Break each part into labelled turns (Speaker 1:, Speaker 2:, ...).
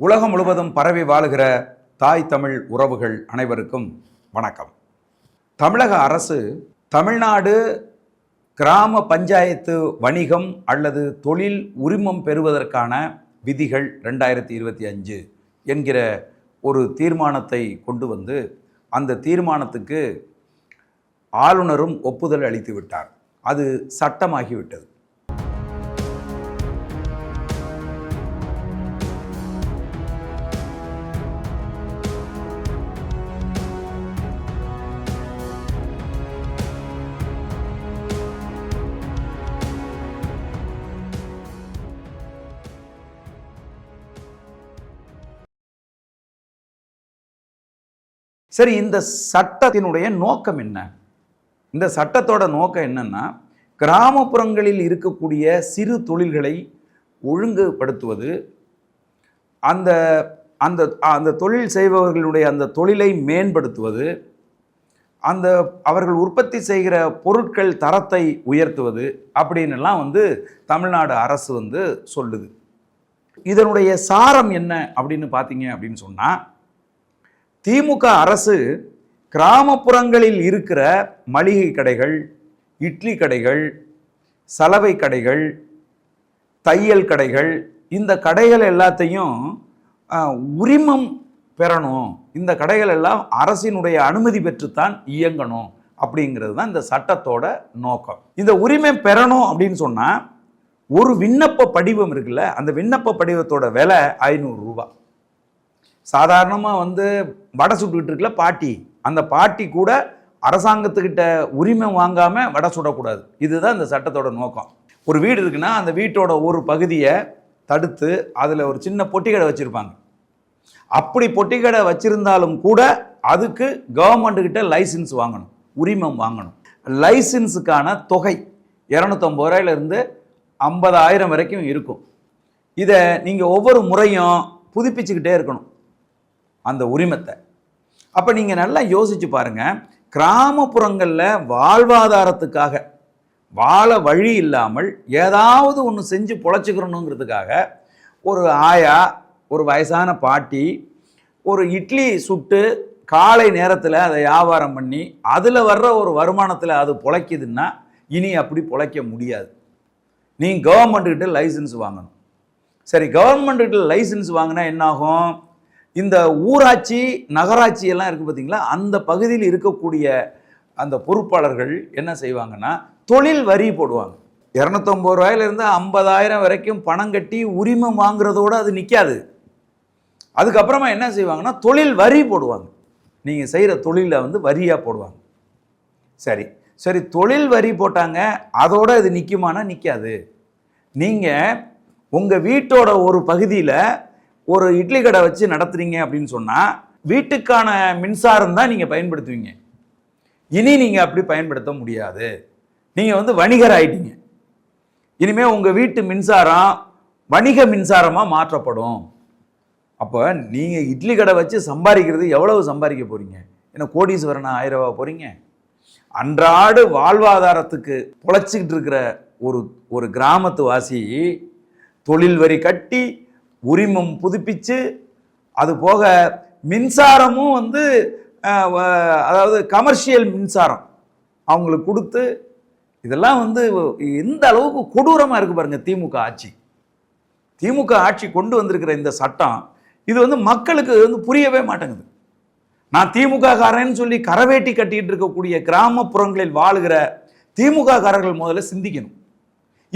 Speaker 1: உலகம் முழுவதும் பரவி வாழுகிற தாய் தமிழ் உறவுகள் அனைவருக்கும் வணக்கம். தமிழக அரசு தமிழ்நாடு கிராம பஞ்சாயத்து வணிகம் அல்லது தொழில் உரிமம் பெறுவதற்கான விதிகள் ரெண்டாயிரத்தி இருபத்தி அஞ்சு என்கிற ஒரு தீர்மானத்தை கொண்டு வந்து அந்த தீர்மானத்துக்கு ஆளுநரும் ஒப்புதல் அளித்து விட்டார். அது சட்டமாகிவிட்டது. சரி இந்த சட்டத்தினுடைய நோக்கம் என்ன? இந்த சட்டத்தோட நோக்கம் என்னன்னா கிராமப்புறங்களில் இருக்கக்கூடிய சிறு தொழில்களை ஒழுங்குபடுத்துவது. அந்த அந்த அந்த தொழில் செய்பவர்களுடைய அந்த தொழிலை மேம்படுத்துவது. அந்த அவர்கள் உற்பத்தி செய்கிற பொருட்கள் தரத்தை உயர்த்துவது அப்படின்னுலாம் வந்து தமிழ்நாடு அரசு வந்து சொல்லுது. இதனுடைய சாரம் என்ன அப்படின்னு பார்த்தீங்க அப்படின்னு சொன்னால் திமுக அரசு கிராமப்புறங்களில் இருக்கிற மளிகை கடைகள் இட்லி கடைகள் சலவை கடைகள் தையல் கடைகள் இந்த கடைகள் எல்லாத்தையும் உரிமம் பெறணும். இந்த கடைகள் எல்லாம் அரசினுடைய அனுமதி பெற்றுத்தான் இயங்கணும் அப்படிங்கிறது தான் இந்த சட்டத்தோட நோக்கம். இந்த உரிமை பெறணும் அப்படின்னு சொன்னால் ஒரு விண்ணப்ப படிவம் இருக்குல்ல அந்த விண்ணப்ப படிவத்தோட விலை ஐநூறு ரூபா. சாதாரணமாக வந்து வடை சுட்டுக்கிட்டு இருக்கல பாட்டி. அந்த பாட்டி கூட அரசாங்கத்துக்கிட்ட உரிமை வாங்காமல் வடை சுடக்கூடாது. இதுதான் இந்த சட்டத்தோட நோக்கம். ஒரு வீடு இருக்குன்னா அந்த வீட்டோட ஒரு பகுதியை தடுத்து அதில் ஒரு சின்ன பொட்டிக்கடை வச்சுருப்பாங்க. அப்படி பொட்டிக்கடை வச்சுருந்தாலும் கூட அதுக்கு கவர்மெண்ட்டுக்கிட்ட லைசன்ஸ் வாங்கணும். உரிமம் வாங்கணும். லைசன்ஸுக்கான தொகை இரநூத்தம்பது ரூபாயிலிருந்து ஐம்பதாயிரம் வரைக்கும் இருக்கும். இதை நீங்கள் ஒவ்வொரு முறையும் புதுப்பிச்சுக்கிட்டே இருக்கணும். அந்த உரிமத்தை. அப்போ நீங்கள் நல்லா யோசிச்சு பாருங்கள் கிராமப்புறங்களில் வாழ்வாதாரத்துக்காக வாழ வழி இல்லாமல் ஏதாவது ஒன்று செஞ்சு பொழைச்சிக்கிறணுங்கிறதுக்காக ஒரு ஆயா ஒரு வயசான பாட்டி ஒரு இட்லி சுட்டு காலை நேரத்தில் அதை வியாபாரம் பண்ணி அதில் வர்ற ஒரு வருமானத்தில் அது பொழைக்குதுன்னா இனி அப்படி பொழைக்க முடியாது. நீ கவர்மெண்ட்டுக்கிட்ட லைசன்ஸ் வாங்கணும். சரி கவர்மெண்ட்டுக்கிட்ட லைசன்ஸ் வாங்கினா என்னாகும்? இந்த ஊராட்சி நகராட்சி எல்லாம் இருக்குது பார்த்தீங்களா அந்த பகுதியில் இருக்கக்கூடிய அந்த பொறுப்பாளர்கள் என்ன செய்வாங்கன்னா தொழில் வரி போடுவாங்க. இரநூத்தொம்பது ரூபாயிலிருந்து ஐம்பதாயிரம் வரைக்கும் பணம் கட்டி உரிமம் வாங்குறதோடு அது நிற்காது அதுக்கப்புறமா என்ன செய்வாங்கன்னா தொழில் வரி போடுவாங்க. நீங்கள் செய்கிற தொழிலில் வந்து வரியாக போடுவாங்க. சரி. சரி தொழில் வரி போட்டாங்க அதோட இது நிற்குமானா நிற்காது நீங்கள் உங்கள் வீட்டோட ஒரு பகுதியில் ஒரு இட்லி கடை வச்சு நடத்துறீங்க அப்படின்னு சொன்னால் வீட்டுக்கான மின்சாரம் தான் நீங்கள் பயன்படுத்துவீங்க. இனி நீங்கள் அப்படி பயன்படுத்த முடியாது. நீங்கள் வந்து வணிகர் ஆயிட்டீங்க. இனிமேல் உங்கள் வீட்டு மின்சாரம் வணிக மின்சாரமாக மாற்றப்படும். அப்போ நீங்கள் இட்லி கடை வச்சு சம்பாதிக்கிறது எவ்வளவு சம்பாதிக்க போகிறீங்க ஏன்னா கோடீஸ்வரனா ஆயிரம் ரூபா போகிறீங்க அன்றாடு வாழ்வாதாரத்துக்கு பொழைச்சிக்கிட்டு இருக்கிற ஒரு ஒரு கிராமத்து வாசி தொழில் வரி கட்டி உரிமம் புதுப்பிச்சு அது போக மின்சாரமும் வந்து அதாவது கமர்ஷியல் மின்சாரம் அவங்களுக்கு கொடுத்து இதெல்லாம் வந்து எந்த அளவுக்கு கொடூரமாக இருக்குது பாருங்கள் திமுக ஆட்சி. திமுக ஆட்சி கொண்டு வந்திருக்கிற இந்த சட்டம் இது வந்து மக்களுக்கு வந்து புரியவே மாட்டேங்குது. நான் திமுக காரன்னு சொல்லி கரவேட்டி கட்டிகிட்டு இருக்கக்கூடிய கிராமப்புறங்களில் வாழுகிற திமுக காரர்கள் முதல்ல சிந்திக்கணும்.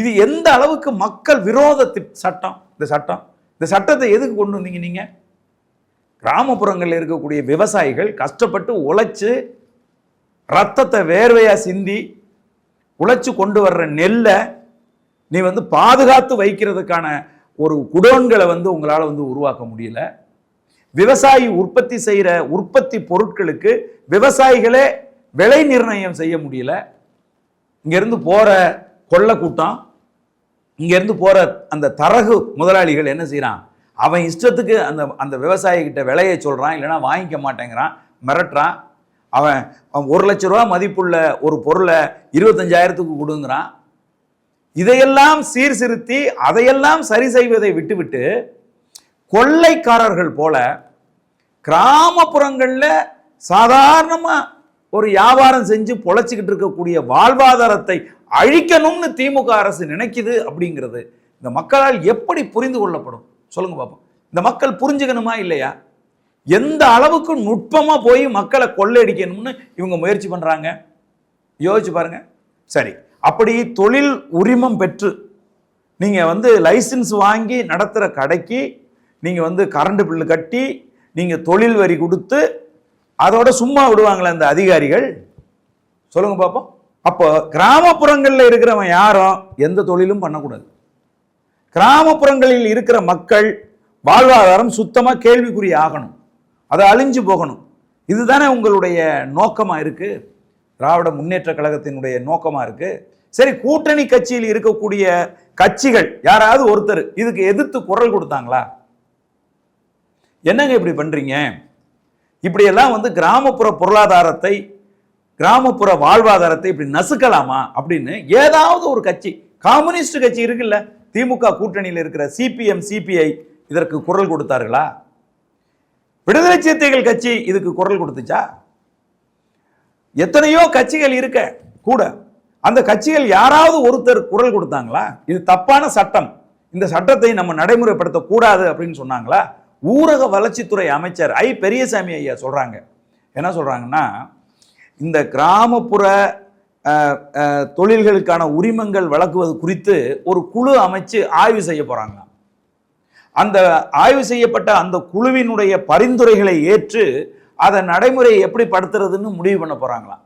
Speaker 1: இது எந்த அளவுக்கு மக்கள் விரோத சட்டம் இந்த சட்டம்? இந்த சட்டத்தை எதுக்கு கொண்டு வந்தீங்க நீங்கள் கிராமப்புறங்களில் இருக்கக்கூடிய விவசாயிகள் கஷ்டப்பட்டு உழைச்சி ரத்தத்தை வேர்வையாக சிந்தி உழைச்சி கொண்டு வர்ற நெல்லை நீ வந்து பாதுகாத்து வைக்கிறதுக்கான ஒரு குடோன்களை வந்து உங்களால் வந்து உருவாக்க முடியல. விவசாயி உற்பத்தி செய்கிற உற்பத்தி பொருட்களுக்கு விவசாயிகளே விலை நிர்ணயம் செய்ய முடியல. இங்கேருந்து போகிற கொள்ள கூட்டம் இங்கேருந்து போகிற அந்த தரகு முதலாளிகள் என்ன செய்கிறான் அவன் இஷ்டத்துக்கு அந்த அந்த விவசாயிகிட்ட விலையை சொல்கிறான் இல்லைன்னா வாங்கிக்க மாட்டேங்கிறான் மிரட்டுறான். அவன் ஒரு லட்ச ரூபா மதிப்புள்ள ஒரு பொருளை இருபத்தஞ்சாயிரத்துக்கு கொடுங்கிறான். இதையெல்லாம் சீர்திருத்தி அதையெல்லாம் சரி செய்வதை விட்டுவிட்டு கொள்ளைக்காரர்கள் போல கிராமப்புறங்களில் சாதாரணமாக ஒரு வியாபாரம் செஞ்சு பொழைச்சிக்கிட்டு இருக்கக்கூடிய வாழ்வாதாரத்தை அழிக்கணும்னு திமுக அரசு நினைக்குது அப்படிங்கிறது இந்த மக்களால் எப்படி புரிந்து கொள்ளப்படும்? சொல்லுங்க பாப்போம். இந்த மக்கள் புரிஞ்சுக்கணுமா இல்லையா? எந்த அளவுக்கு நுட்பமா போய் மக்களை கொள்ளையடிக்கணும்னு இவங்க முயற்சி பண்றாங்க? யோசிச்சு பாருங்க. சரி அப்படி தொழில் உரிமம் பெற்று நீங்க வந்து லைசன்ஸ் வாங்கி நடத்துகிற கடைக்கு நீங்க வந்து கரண்ட் பில்லு கட்டி நீங்க தொழில் வரி கொடுத்து அதோட சும்மா விடுவாங்களே அந்த அதிகாரிகள்? சொல்லுங்க பார்ப்போம் அப்போ கிராமப்புறங்களில் இருக்கிறவன் யாரும் எந்த தொழிலும் பண்ணக்கூடாது. கிராமப்புறங்களில் இருக்கிற மக்கள் வாழ்வாதாரம் சுத்தமாக கேள்விக்குறி ஆகணும். அதை அழிஞ்சு போகணும். இதுதானே உங்களுடைய நோக்கமாக இருக்குது திராவிட முன்னேற்ற கழகத்தினுடைய நோக்கமாக இருக்குது சரி கூட்டணி கட்சியில் இருக்கக்கூடிய கட்சிகள் யாராவது ஒருத்தர் இதுக்கு எதிர்த்து குரல் கொடுத்தாங்களா? என்னங்க இப்படி பண்ணுறீங்க இப்படியெல்லாம் வந்து கிராமப்புற பொருளாதாரத்தை கிராமப்புற வாழ்வாதாரத்தை இப்படி நசுக்கலாமா அப்படின்னு ஏதாவது ஒரு கட்சி கம்யூனிஸ்ட் கட்சி இருக்குல்ல திமுக கூட்டணியில் இருக்கிற சிபிஎம் சிபிஐ இதற்கு குரல் கொடுத்தார்களா? விடுதலை சிறுத்தைகள் கட்சி இதுக்கு குரல் கொடுத்துச்சா? எத்தனையோ கட்சிகள் இருக்க கூட அந்த கட்சிகள் யாராவது ஒருத்தர் குரல் கொடுத்தாங்களா? இது தப்பான சட்டம். இந்த சட்டத்தை நம்ம நடைமுறைப்படுத்த கூடாது அப்படின்னு சொன்னாங்களா? ஊரக வளர்ச்சித்துறை அமைச்சர் ஐ பெரியசாமி ஐயா சொல்றாங்க. என்ன சொல்றாங்கன்னா இந்த கிராமப்புற தொழில்களுக்கான உரிமங்கள் வழங்குவது குறித்து ஒரு குழு அமைச்சு ஆய்வு செய்ய போகிறாங்க அந்த ஆய்வு செய்யப்பட்ட அந்த குழுவினுடைய பரிந்துரைகளை ஏற்று அதை நடைமுறையை எப்படி படுத்துறதுன்னு முடிவு பண்ண போகிறாங்களாம்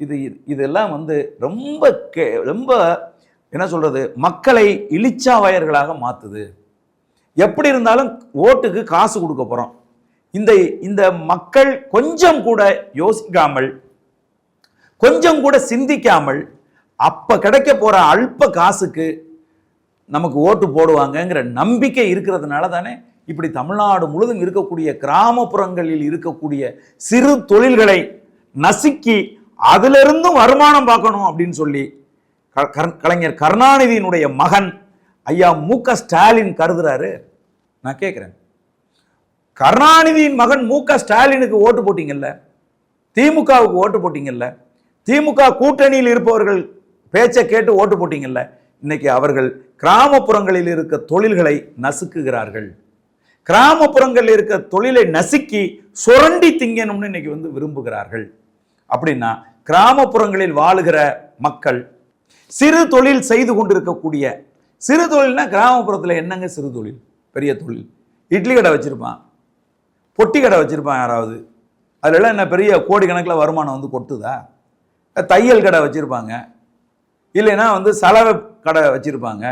Speaker 1: இது இது- இதெல்லாம் வந்து ரொம்ப கே ரொம்ப என்ன சொல்கிறது மக்களை இளிச்சா மாற்றுது எப்படி இருந்தாலும் ஓட்டுக்கு காசு கொடுக்க போகிறோம் இந்த இந்த மக்கள் கொஞ்சம் கூட யோசிக்காமல் கொஞ்சம் கூட சிந்திக்காமல் அப்போ கிடைக்க போகிற அல்ப காசுக்கு நமக்கு ஓட்டு போடுவாங்கங்கிற நம்பிக்கை இருக்கிறதுனால தானே இப்படி தமிழ்நாடு முழுதும் இருக்கக்கூடிய கிராமப்புறங்களில் இருக்கக்கூடிய சிறு தொழில்களை நசுக்கி அதிலிருந்தும் வருமானம் பார்க்கணும் அப்படின்னு சொல்லி க- கலைஞர் கருணாநிதியினுடைய மகன் ஐயா மு க ஸ்டாலின் கருதுறாரு. நான் கேட்குறேன் கருணாநிதியின் மகன் மு க ஸ்டாலினுக்கு ஓட்டு போட்டிங்கல்ல? திமுகவுக்கு ஓட்டு போட்டிங்கல்ல? திமுக கூட்டணியில் இருப்பவர்கள் பேச்சை கேட்டு ஓட்டு போட்டிங்கல்ல? இன்னைக்கு அவர்கள் கிராமப்புறங்களில் இருக்க தொழில்களை நசுக்குகிறார்கள். கிராமப்புறங்களில் இருக்க தொழிலை நசுக்கி சுரண்டி திங்கணும்னு இன்னைக்கு வந்து விரும்புகிறார்கள். அப்படின்னா கிராமப்புறங்களில் வாழுகிற மக்கள் சிறு தொழில் செய்து கொண்டிருக்கக்கூடிய சிறு தொழில்னா கிராமப்புறத்தில் என்னங்க சிறு தொழில்? பெரிய தொழில். இட்லி கடை வச்சிருப்பான். பொட்டி கடை வச்சுருப்பான் யாராவது. அதில் என்ன பெரிய கோடிக்கணக்கில் வருமானம் வந்து கொட்டுதா? தையல் கடை வச்சுருப்பாங்க. இல்லைன்னா வந்து சலவை கடை வச்சுருப்பாங்க.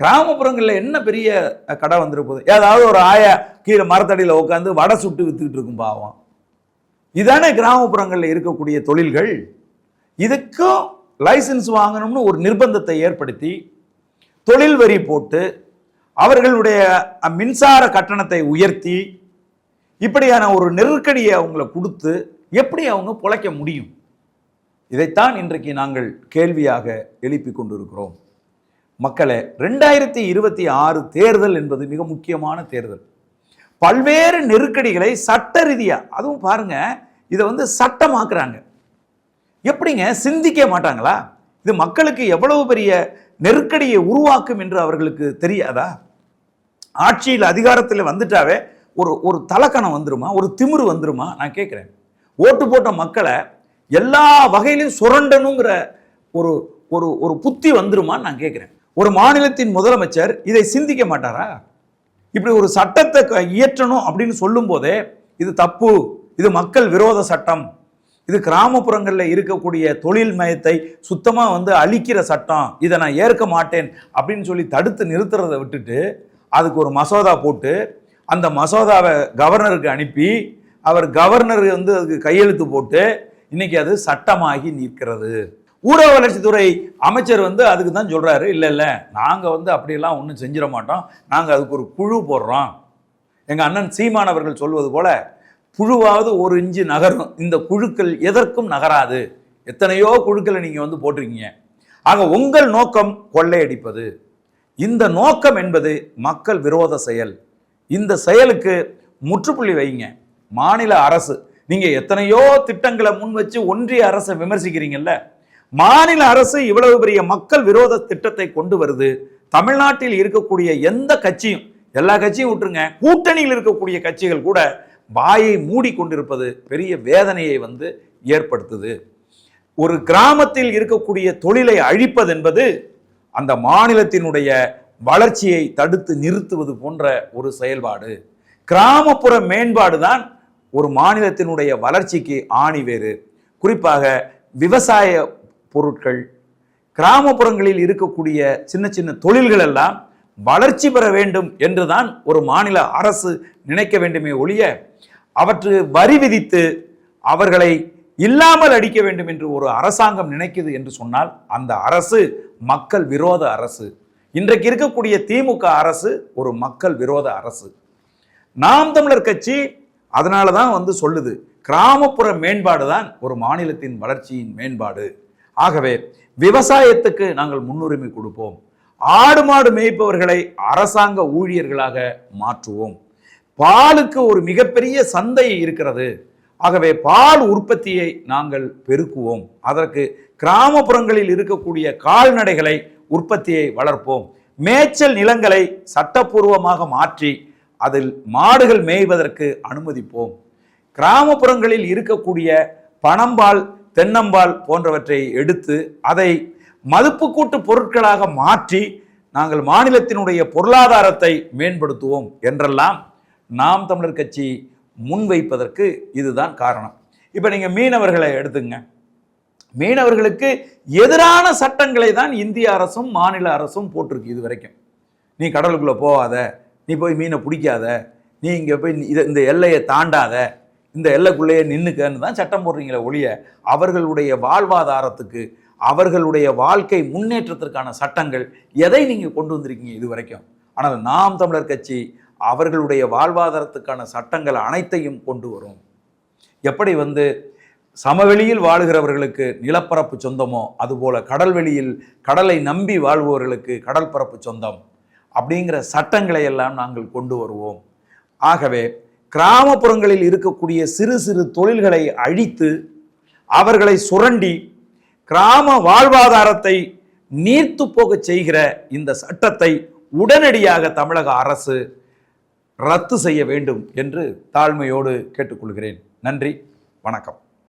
Speaker 1: கிராமப்புறங்களில் என்ன பெரிய கடை வந்துட போகுது? ஏதாவது ஒரு ஆயா கீழே மரத்தடியில் உட்காந்து வடை சுட்டு வித்துக்கிட்டு இருக்கும் பாவம். இதானே கிராமப்புறங்களில் இருக்கக்கூடிய தொழில்கள். இதுக்கும் லைசன்ஸ் வாங்கணும்னு ஒரு நிர்பந்தத்தை ஏற்படுத்தி தொழில் வரி போட்டு அவர்களுடைய மின்சார கட்டணத்தை உயர்த்தி இப்படியான ஒரு நெருக்கடியை அவங்கள கொடுத்து எப்படி அவங்க பொழைக்க முடியும்? இதைத்தான் இன்றைக்கு நாங்கள் கேள்வியாக எழுப்பி கொண்டிருக்கிறோம். மக்களை ரெண்டாயிரத்தி இருபத்தி ஆறு தேர்தல் என்பது மிக முக்கியமான தேர்தல். பல்வேறு நெருக்கடிகளை சட்ட ரீதியாக அதுவும் பாருங்க இதை வந்து சட்டமாக்குறாங்க. எப்படிங்க? சிந்திக்க மாட்டாங்களா? இது மக்களுக்கு எவ்வளவு பெரிய நெருக்கடியை உருவாக்கும் என்று அவர்களுக்கு தெரியாதா? ஆட்சியில் அதிகாரத்தில் வந்துட்டாவே ஒரு ஒரு தலக்கணம் வந்துருமா? ஒரு திமிரு வந்துருமா? நான் கேட்குறேன் ஓட்டு போட்ட மக்களை எல்லா வகையிலையும் சுரண்டணுங்கிற ஒரு ஒரு ஒரு புத்தி வந்துருமான்னு நான் கேட்குறேன் ஒரு மாநிலத்தின் முதலமைச்சர் இதை சிந்திக்க மாட்டாரா? இப்படி ஒரு சட்டத்தை க- இயற்றணும் அப்படின்னு சொல்லும் போதே இது தப்பு இது மக்கள் விரோத சட்டம் இது கிராமப்புறங்களில் இருக்கக்கூடிய தொழில் மயத்தை சுத்தமாக வந்து அழிக்கிற சட்டம் இதை நான் ஏற்க மாட்டேன் அப்படின்னு சொல்லி தடுத்து நிறுத்துறதை விட்டுட்டு அதுக்கு ஒரு மசோதா போட்டு அந்த மசோதாவை கவர்னருக்கு அனுப்பி அவர் கவர்னர் வந்து அதுக்கு கையெழுத்து போட்டு இன்னைக்கு அது சட்டமாகி நிற்கிறது. ஊடக வளர்ச்சித்துறை அமைச்சர் வந்து அதுக்கு தான் சொல்கிறாரு இல்லை இல்லை நாங்கள் வந்து அப்படியெல்லாம் ஒன்றும் செஞ்சிட மாட்டோம். நாங்கள் அதுக்கு ஒரு குழு போடுறோம். எங்கள் அண்ணன் சீமானவர்கள் சொல்வது போல புழுவாவது ஒரு இஞ்சு நகரும். இந்த குழுக்கள் எதற்கும் நகராது. எத்தனையோ குழுக்களை நீங்கள் வந்து போட்டிருக்கீங்க. ஆக உங்கள் நோக்கம் கொள்ளையடிப்பது. இந்த நோக்கம் என்பது மக்கள் விரோத செயல். இந்த செயலுக்கு முற்றுப்புள்ளி வைங்க. மாநில அரசு நீங்கள் எத்தனையோ திட்டங்களை முன் வச்சு ஒன்றிய அரசை விமர்சிக்கிறீங்கல்ல? மாநில அரசு இவ்வளவு பெரிய மக்கள் விரோத திட்டத்தை கொண்டு வருது. தமிழ்நாட்டில் இருக்கக்கூடிய எந்த கட்சியும் எல்லா கட்சியும் விட்டுருங்க கூட்டணியில் இருக்கக்கூடிய கட்சிகள் கூட வாயை மூடி கொண்டிருப்பது பெரிய வேதனையை வந்து ஏற்படுத்துது. ஒரு கிராமத்தில் இருக்கக்கூடிய தொழிலை அழிப்பது என்பது அந்த மாநிலத்தினுடைய வளர்ச்சியை தடுத்து நிறுத்துவது போன்ற ஒரு செயல்பாடு. கிராமப்புற மேம்பாடு தான் ஒரு மாநிலத்தினுடைய வளர்ச்சிக்கு ஆணி வேறு குறிப்பாக விவசாய பொருட்கள் கிராமப்புறங்களில் இருக்கக்கூடிய சின்ன சின்ன தொழில்கள் எல்லாம் வளர்ச்சி பெற வேண்டும் என்றுதான் ஒரு மாநில அரசு நினைக்க வேண்டுமே ஒழிய அவற்று வரி விதித்து அவர்களை இல்லாமல் அடிக்க வேண்டும் என்று ஒரு அரசாங்கம் நினைக்குது என்று சொன்னால் அந்த அரசு மக்கள் விரோத அரசு. இன்றைக்கு இருக்கக்கூடிய திமுக அரசு ஒரு மக்கள் விரோத அரசு. நாம் தமிழர் கட்சி அதனால தான் வந்து சொல்லுது கிராமப்புற மேம்பாடு தான் ஒரு மாநிலத்தின் வளர்ச்சியின் மேம்பாடு. ஆகவே விவசாயத்துக்கு நாங்கள் முன்னுரிமை கொடுப்போம். ஆடு மாடு மேய்ப்பவர்களை அரசாங்க ஊழியர்களாக மாற்றுவோம். பாலுக்கு ஒரு மிகப்பெரிய சந்தை இருக்கிறது. ஆகவே பால் உற்பத்தியை நாங்கள் பெருக்குவோம். அதற்கு கிராமப்புறங்களில் இருக்கக்கூடிய கால்நடைகளை உற்பத்தியை வளர்ப்போம். மேய்ச்சல் நிலங்களை சட்டப்பூர்வமாக மாற்றி அதில் மாடுகள் மேய்வதற்கு அனுமதிப்போம். கிராமப்புறங்களில் இருக்கக்கூடிய பணம்பால் தென்னம்பால் போன்றவற்றை எடுத்து அதை மதுப்புக்கூட்டு பொருட்களாக மாற்றி நாங்கள் மாநிலத்தினுடைய பொருளாதாரத்தை மேம்படுத்துவோம் என்றெல்லாம் நாம் தமிழர் கட்சி முன்வைப்பதற்கு இதுதான் காரணம். இப்போ நீங்கள் மீனவர்களை எடுத்துங்க மீனவர்களுக்கு எதிரான சட்டங்களை தான் இந்திய அரசும் மாநில அரசும் போட்டிருக்கு இது வரைக்கும். நீ கடலுக்குள்ளே போகாத நீ போய் மீனை பிடிக்காத நீ இங்கே போய் இதை இந்த எல்லையை தாண்டாத இந்த எல்லைக்குள்ளேயே நின்றுக்கன்னு தான் சட்டம் போடுறீங்களே ஒழிய அவர்களுடைய வாழ்வாதாரத்துக்கு அவர்களுடைய வாழ்க்கை முன்னேற்றத்திற்கான சட்டங்கள் எதை நீங்கள் கொண்டு வந்திருக்கீங்க இது வரைக்கும்? ஆனால் நாம் தமிழர் கட்சி அவர்களுடைய வாழ்வாதாரத்துக்கான சட்டங்கள் அனைத்தையும் கொண்டு வரும். எப்படி வந்து சமவெளியில் வாழுகிறவர்களுக்கு நிலப்பரப்பு சொந்தமோ அதுபோல கடல்வெளியில் கடலை நம்பி வாழ்பவர்களுக்கு கடல் பரப்பு சொந்தம் அப்படிங்கிற சட்டங்களை எல்லாம் நாங்கள் கொண்டு வருவோம். ஆகவே கிராமப்புறங்களில் இருக்கக்கூடிய சிறு சிறு தொழில்களை அழித்து அவர்களை சுரண்டி கிராம வாழ்வாதாரத்தை நீர்த்து போகச் செய்கிற இந்த சட்டத்தை உடனடியாக தமிழக அரசு ரத்து செய்ய வேண்டும் என்று தாழ்மையோடு கேட்டுக்கொள்கிறேன். நன்றி வணக்கம்.